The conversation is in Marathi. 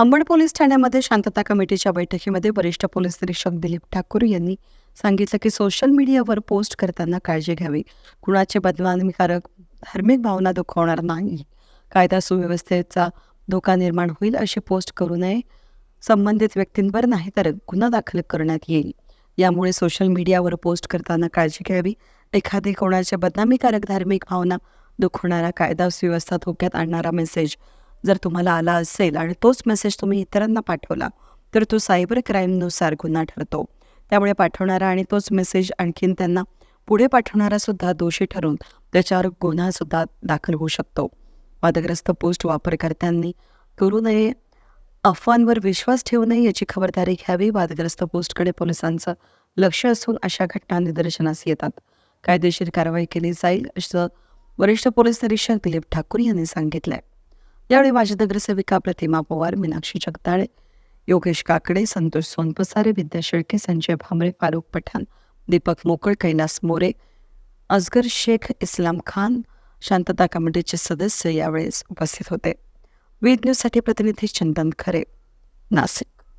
अंबड पोलीस ठाण्यामध्ये शांतता कमिटीच्या बैठकीमध्ये वरिष्ठ पोलीस निरीक्षक दिलीप ठाकूर यांनी सांगितलं की सोशल मीडियावर पोस्ट करताना काळजी घ्यावी. कुणाचे बदनामीकारक धार्मिक भावना दुखवणार नाही. कायदा सुव्यवस्थेचा धोका निर्माण होईल अशी पोस्ट करू नये. संबंधित व्यक्तींवर नाही तर गुन्हा दाखल करण्यात येईल. यामुळे सोशल मीडियावर पोस्ट करताना काळजी घ्यावी. एखादी कोणाच्या बदनामीकारक धार्मिक भावना दुखवणारा कायदा सुव्यवस्था धोक्यात आणणारा मेसेज जर तुम्हाला आला असेल आणि तोच मेसेज तुम्ही इतरांना पाठवला तर तो सायबर क्राईमनुसार गुन्हा ठरतो. त्यामुळे पाठवणारा आणि तोच मेसेज आणखीन त्यांना पुढे पाठवणारासुद्धा दोषी ठरून त्याच्यावर गुन्हासुद्धा दाखल होऊ शकतो. वादग्रस्त पोस्ट वापरकर्त्यांनी करू नये अफवांवर विश्वास ठेवू नये याची खबरदारी घ्यावी वादग्रस्त पोस्टकडे पोलिसांचं लक्ष असून अशा घटना निदर्शनास येतात. कायदेशीर कारवाई केली जाईल असं वरिष्ठ पोलीस निरीक्षक दिलीप ठाकूर यांनी सांगितलंय. यावेळी माजी नगरसेविका प्रतिमा पवार मीनाक्षी जगदाळे योगेश काकडे संतोष सोनपसारे विद्या शेळके संजय भामरे फारुख पठाण दीपक मोकळ कैलास मोरे असगर शेख इस्लाम खान शांतता कमिटीचे सदस्य यावेळेस उपस्थित होते. वेद न्यूजसाठी प्रतिनिधी चंदन खरे नाशिक